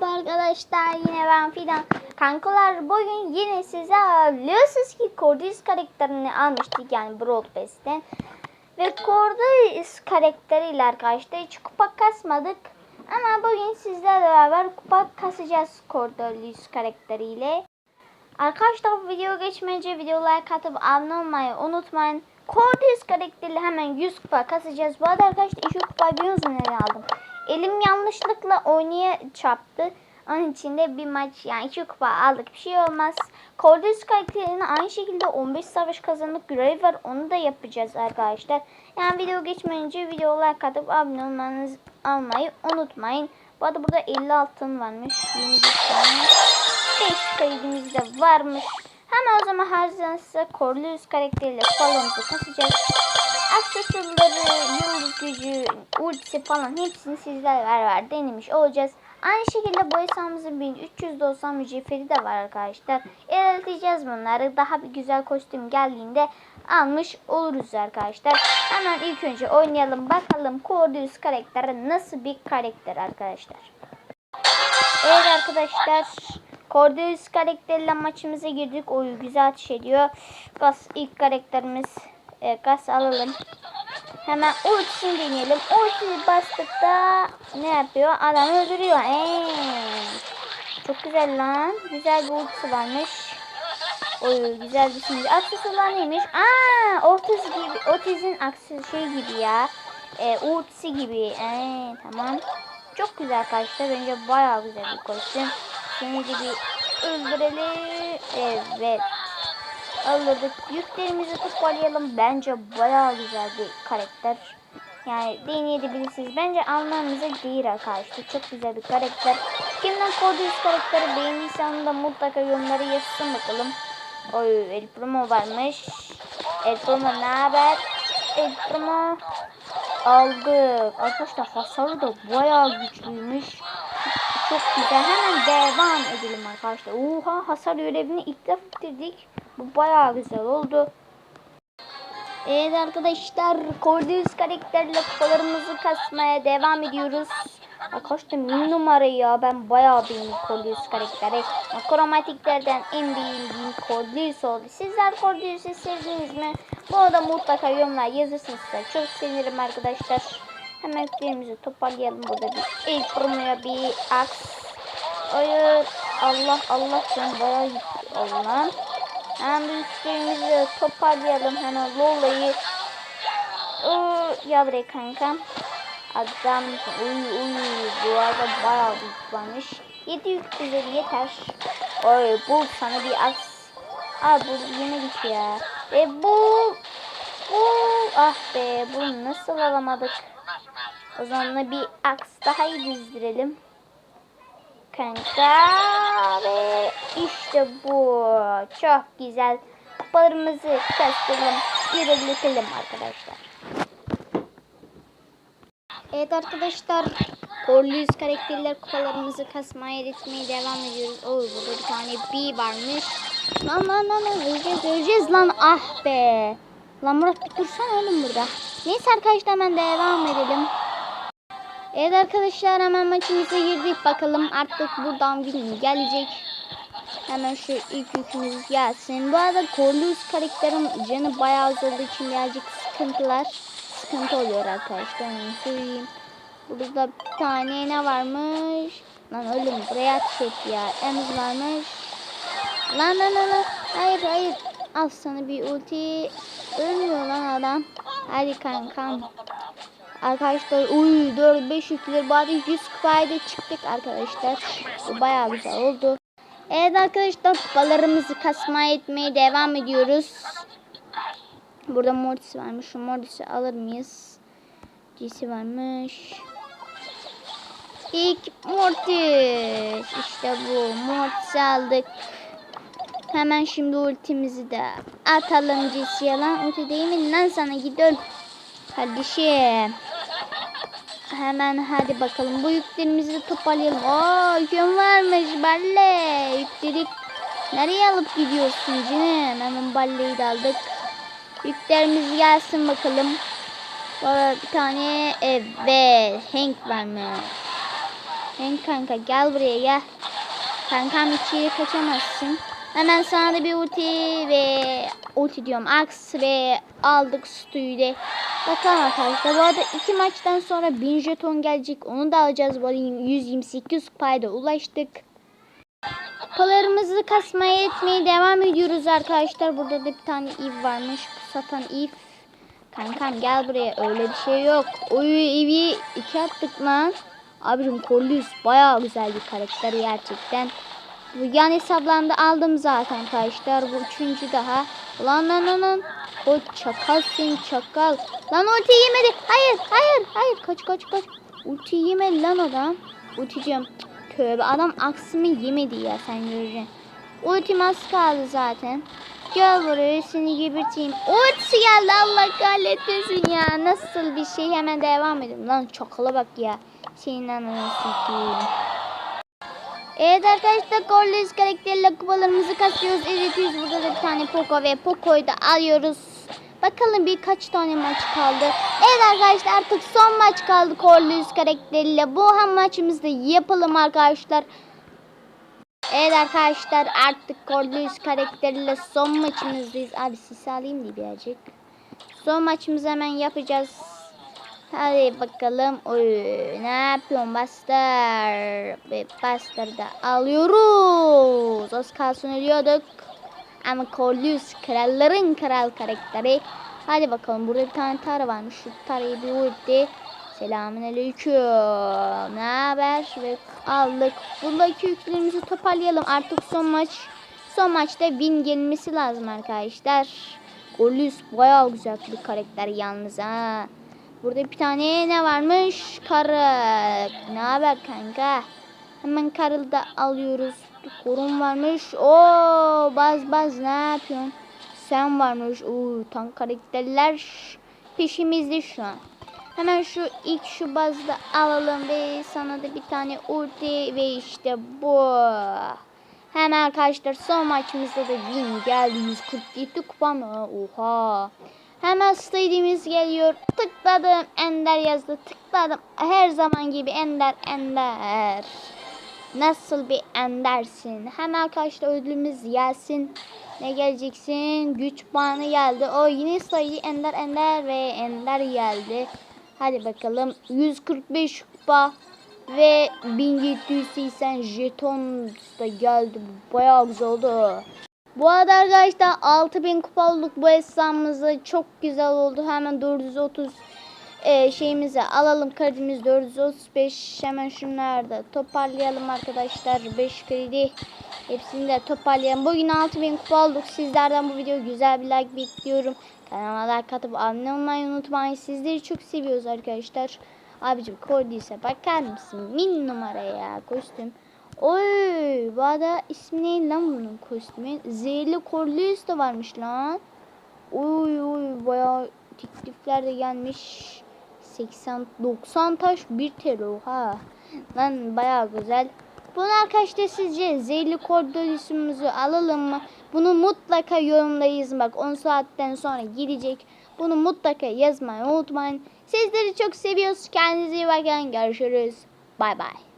Merhaba arkadaşlar yine ben Fidan. Kankalar bugün yine size biliyorsunuz ki Cordyceps karakterini almıştık yani Brawl Pass'ten. Ve Cordyceps karakteriyle arkadaşlar hiç kupa kasmadık. Ama bugün sizlerle beraber kupa kasacağız Cordyceps karakteriyle. Arkadaşlar video geçmeyince videolara katıp abone olmayı unutmayın. Cordyceps karakteriyle hemen 100 kupa kasacağız. Bu arada arkadaşlar 2 kupa biliyor musunuz aldım? Elim yanlışlıkla oynaya çarptı. Onun için de bir maç yani iki kupa aldık. Bir şey olmaz. Cordyceps karakterine aynı şekilde 15 savaş kazanmak görevi var. Onu da yapacağız arkadaşlar. Yani video geçmeyince videolar katıp abone olmanız almayı unutmayın. Bu arada burada 50 altın varmış. 21 tane. 5 kaydımız da varmış. Hemen o zaman size Cordyceps karakteriyle balonumuzu kasacağız aksesuarları, yıldız gücü, ultisi falan hepsini sizlerle beraber denemiş olacağız. Aynı şekilde bu hesabımızın 1390 mücevheri de var arkadaşlar. İlerleteceğiz bunları. Daha bir güzel kostüm geldiğinde almış oluruz arkadaşlar. Hemen ilk önce oynayalım. Bakalım Cordyceps karakteri nasıl bir karakter arkadaşlar. Evet arkadaşlar. Cordyceps karakteriyle maçımıza girdik. Oyu güzel ateş ediyor. Gas ilk karakterimiz e, gaz alalım. Hemen ultisini deneyelim. Ultiyi bastıkta ne yapıyor? Adam öldürüyor. Eee. Çok güzel lan. Güzel bir ultisi varmış. Oy güzel bir şimdi. Aksesuarlar neymiş? Aa, Otis gibi. Otis'in aksesuarı şey gibi ya. E, ultisi gibi. Eee tamam. Çok güzel arkadaşlar. Bence bayağı güzel bir kostüm. Şimdi bir öldürelim. Evet alırdık. Yüklerimizi toparlayalım. Bence bayağı güzel bir karakter. Yani deneyebilirsiniz. Bence almanıza değil arkadaşlar. Çok güzel bir karakter. Kimden Cordyceps karakteri beğendiyse onu da mutlaka yorumlara yazsın bakalım. Oy El Primo varmış. El Primo ne haber? El Primo aldık. Arkadaşlar hasarı da bayağı güçlüymüş. Çok güzel. Hemen devam edelim arkadaşlar. Oha hasar görevini ilk defa bitirdik. Bu bayağı güzel oldu. Evet arkadaşlar Cordyceps karakterle kupalarımızı kasmaya devam ediyoruz. Arkadaşlar bin numara ya ben bayağı beğendim Cordyceps karakteri. Kromatiklerden en beğendiğim Cordyceps oldu. Sizler Cordyceps'i sevdiniz mi? Bu arada mutlaka yorumlar yazırsınız size. Çok sevinirim arkadaşlar. Hemen yüklerimizi toparlayalım. Burada bir ilk promoya bir aks. Hayır. Allah Allah ben bayağı Allah. Hemen büyüklerimizi toparlayalım. Hemen Lola'yı. Ya buraya kanka. Adam uy uy bu arada bayağı büyük varmış. 7 yük üzeri yeter. Oy bu sana bir aks. Aa bu yine gitti ya. Ve bu bu ah be bunu nasıl alamadık? O zaman bir aks daha iyi dizdirelim. Kanka ve işte bu. Çok güzel. Kupalarımızı kastalım. İlerletelim arkadaşlar. Evet arkadaşlar. Corlius karakterler kupalarımızı kasmaya etmeye devam ediyoruz. Oo burada bir tane B varmış. Lan lan lan lan öleceğiz öleceğiz lan ah be. Lan Murat bir dursana oğlum burada. Neyse arkadaşlar hemen devam edelim. Evet arkadaşlar hemen maçımıza girdik bakalım artık buradan gün gelecek. Hemen şu ilk yükümüz gelsin. Bu arada Corlius karakterin canı bayağı az olduğu için birazcık sıkıntılar sıkıntı oluyor arkadaşlar. Onu söyleyeyim. Burada bir tane ne varmış? Lan oğlum buraya ateş et ya. Emz varmış. Lan lan lan lan. Hayır hayır. Al sana bir ulti. Ölmüyor lan adam. Hadi kankam. Arkadaşlar uy 4 5 yükler bari 100 kupayla çıktık arkadaşlar. Bu bayağı güzel oldu. Evet arkadaşlar kupalarımızı kasmaya etmeye devam ediyoruz. Burada Mortis varmış. Şu Mortis'i alır mıyız? G'si varmış. İlk Mortis. İşte bu. Mortis'i aldık. Hemen şimdi ultimizi de atalım G'siye lan. Ulti değil mi lan sana gidelim. Kardeşim. Hemen hadi bakalım bu yüklerimizi toparlayalım. Oo yüküm varmış balle. Yükledik. Nereye alıp gidiyorsun canım? Hemen balleyi de aldık. Yüklerimiz gelsin bakalım. Arada bir tane evet Hank varmış. En kanka gel buraya gel. Kankam içeri kaçamazsın. Hemen sana da bir ulti ve ulti diyorum aks ve aldık Stu'yu de. Bakalım arkadaşlar bu arada iki maçtan sonra 1000 jeton gelecek. Onu da alacağız. Bu arada 128 kupaya ulaştık. Kupalarımızı kasmaya etmeye devam ediyoruz arkadaşlar. Burada da bir tane Eve varmış. Satan Eve. Kankam gel buraya. Öyle bir şey yok. Oy Eve'i iki attık lan. Abicim Corlius bayağı güzel bir karakter gerçekten. Bu yan hesaplarında aldım zaten arkadaşlar. Bu üçüncü daha. Lan lan lan lan. O çakal sen çakal. Lan ulti yemedi. Hayır hayır hayır. Kaç kaç kaç. Ulti yemedi lan adam. Ulti diyorum. Tövbe adam aksimi yemedi ya sen göreceksin. Ultim az kaldı zaten. Gel buraya seni geberteyim. Ultisi geldi Allah kahretmesin ya. Nasıl bir şey hemen devam edin. Lan çakala bak ya. Senin ananı sikeyim. Evet arkadaşlar Corliss karakteriyle kupalarımızı kasıyoruz. Evet yüz burada da bir tane Poco ve Poco'yu da alıyoruz. Bakalım birkaç tane maç kaldı. Evet arkadaşlar artık son maç kaldı Corliss karakteriyle. Bu ham maçımızı da yapalım arkadaşlar. Evet arkadaşlar artık Corliss karakteriyle son maçımızdayız. Abi sisi alayım diye birazcık. Son maçımızı hemen yapacağız. Hadi bakalım. Oy, ne yapıyorsun Buster? Buster'ı da alıyoruz. Az kalsın ölüyorduk. Ama Corlius kralların kral karakteri. Hadi bakalım burada bir tane Tara varmış. Şu Tara'yı bir ulti. Selamünaleyküm. Ne haber? Ve aldık. Buradaki yüklerimizi toparlayalım. Artık son maç. Son maçta win gelmesi lazım arkadaşlar. Corlius bayağı güzel bir karakter yalnız ha. Burada bir tane ne varmış? Karı. Ne haber kanka? Hemen karıl da alıyoruz. Korun varmış. Oo, baz baz ne yapıyorsun? Sen varmış. Oo, tank karakterler peşimizde şu an. Hemen şu ilk şu bazda alalım ve sana da bir tane ulti ve işte bu. Hemen arkadaşlar son maçımızda da win geldi. 147 kupa mı? Oha. Hemen stadium'umuz geliyor. Tıkladım. Ender yazdı. Tıkladım. Her zaman gibi Ender Ender. Nasıl bir endersin? Hemen arkadaşlar ödülümüz gelsin. Ne geleceksin? Güç puanı geldi. O yine sayı Ender Ender ve Ender geldi. Hadi bakalım. 145 kupa ve 1780 jeton da geldi. Bayağı güzel oldu. Bu arada arkadaşlar 6000 kupa olduk bu hesabımızı. Çok güzel oldu. Hemen 430 e, şeyimizi alalım. Kredimiz 435. Hemen şunları da toparlayalım arkadaşlar. 5 kredi. Hepsini de toparlayalım. Bugün 6000 kupa olduk. Sizlerden bu video güzel bir like bekliyorum. Kanalıma like atıp abone olmayı unutmayın. Sizleri çok seviyoruz arkadaşlar. Abicim koyduysa bakar mısın? Min numara ya kostüm. Oy arada ismi ne lan bunun kostümü? Zehirli Corlius da varmış lan. Oy oy bayağı teklifler de gelmiş. 80 90 taş 1 TL oha. Lan bayağı güzel. Bunu arkadaşlar sizce zehirli Corlius'umuzu alalım mı? Bunu mutlaka yorumda yazın bak 10 saatten sonra gelecek. Bunu mutlaka yazmayı unutmayın. Sizleri çok seviyoruz. Kendinize iyi bakın. Görüşürüz. Bay bay.